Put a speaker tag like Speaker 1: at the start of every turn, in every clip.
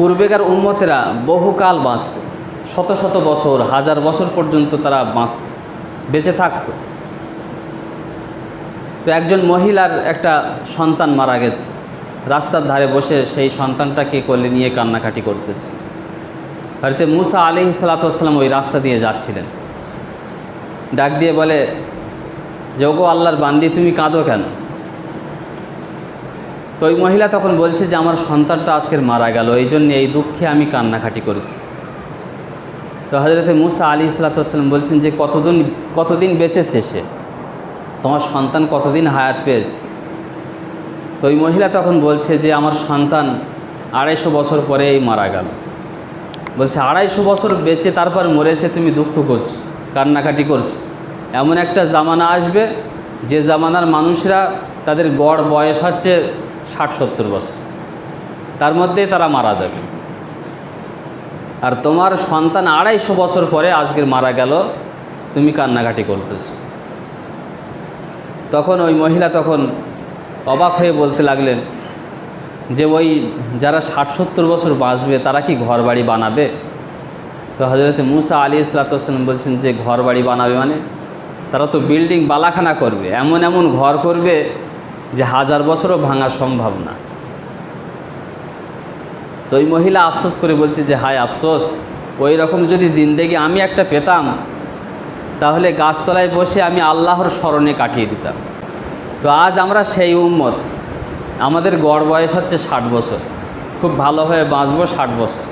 Speaker 1: পূর্বেকার উম্মতেরা বহুকাল বাঁচত। শত শত বছর, হাজার বছর পর্যন্ত তারা বাঁচ বেঁচে থাকত। তো একজন মহিলার একটা সন্তান মারা গেছে। রাস্তার ধারে বসে সেই সন্তানটাকে কোলে নিয়ে কান্নাকাটি করতেছে। হয়তো মুসা আলি সালাতাম ওই রাস্তা দিয়ে যাচ্ছিলেন। ডাক দিয়ে বলে, যে ওগো আল্লাহর বান্দি, তুমি কাঁদো কেন? তো ওই মহিলা তখন বলছে যে আমার সন্তানটা আজকের মারা গেল, এই জন্য এই দুঃখে আমি কান্নাকাটি করেছি। তো হজরতে মুসা আলী ইসলাতাম বলছেন যে কতদিন কতদিন বেঁচেছে সে? তোমার সন্তান কতদিন হায়াত পেয়েছে? তো ওই মহিলা তখন বলছে যে আমার সন্তান আড়াইশো বছর পরেই মারা গেল। বলছে, আড়াইশো বছর বেঁচে তারপর মরেছে, তুমি দুঃখ করছ, কান্নাকাটি করছ। এমন একটা জামানা আসবে, যে জামানার মানুষরা তাদের গড় বয়স হচ্ছে ষাট, সত্তর বছর। তার মধ্যে তারা মারা যাবে। আর তোমার সন্তান আড়াইশো বছর পরে আজকের মারা গেল, তুমি কান্নাকাটি করতেছ। তখন ওই মহিলা তখন অবাক হয়ে বলতে লাগলেন, যে ওই যারা ষাট, সত্তর বছর বাঁচবে, তারা কি ঘর বাড়ি বানাবে? তো হজরত মুসা আলী ইসলাতাম বলছেন, যে ঘর বাড়ি বানাবে মানে? তারা তো বিল্ডিং, বালাখানা করবে, এমন এমন ঘর করবে যে হাজার বছরও ভাঙা সম্ভব না। তো ওই মহিলা আফসোস করে বলছে যে, হায় আফসোস, ওই রকম যদি জিন্দেগি আমি একটা পেতাম, তাহলে গাছতলায় বসে আমি আল্লাহর স্মরণে কাটিয়ে দিতাম। তো আজ আমরা সেই উম্মত। আমাদের গড় বয়স হচ্ছে ষাট বছর। খুব ভালোভাবে বাঁচবো ষাট বছর।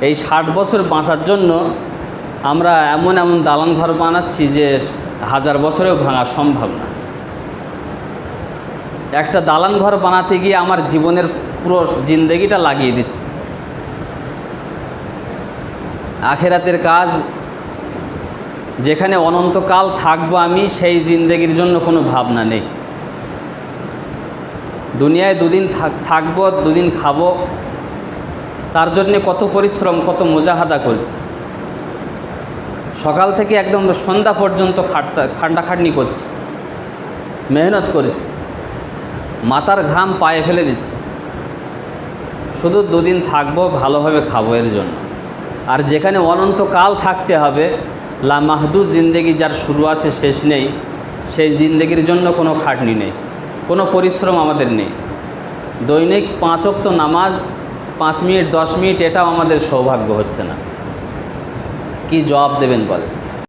Speaker 1: এই ষাট বছর বাঁচার জন্য আমরা এমন এমন দালান ঘর বানাচ্ছি যে হাজার বছরেও ভাঙা সম্ভব না। একটা দালান ঘর বানাতে গিয়ে আমার জীবনের পুরো জিন্দেগিটা লাগিয়ে দিচ্ছি। আখেরাতের কাজ, যেখানে অনন্তকাল থাকব আমি, সেই জিন্দেগির জন্য কোনো ভাবনা নেই। দুনিয়ায় দুদিন থাকব, দুদিন খাব, তার জন্যে কত পরিশ্রম, কত মোজাহাদা করছি। সকাল থেকে একদম সন্ধ্যা পর্যন্ত খাটতা, খান্ডাখাটনি করছি। মেহনত করেছি। মাথার ঘাম পায়ে ফেলে দিচ্ছি। শুধু দুদিন থাকব, ভালোভাবে খাব এর জন্য। আর যেখানে অনন্তকাল থাকতে হবে লা মাহদুদ জিন্দেগি যার শুরু আছে, শেষ নেই, সেই জিন্দেগির জন্য কোনো খাটনি নেই, কোনো পরিশ্রম আমাদের নেই। দৈনিক পাঁচ অক্ত নামাজ, পাঁচ মিনিট, দশ মিনিট, এটাও আমাদের সৌভাগ্য হচ্ছে না। কি জবাব দেবেন বলে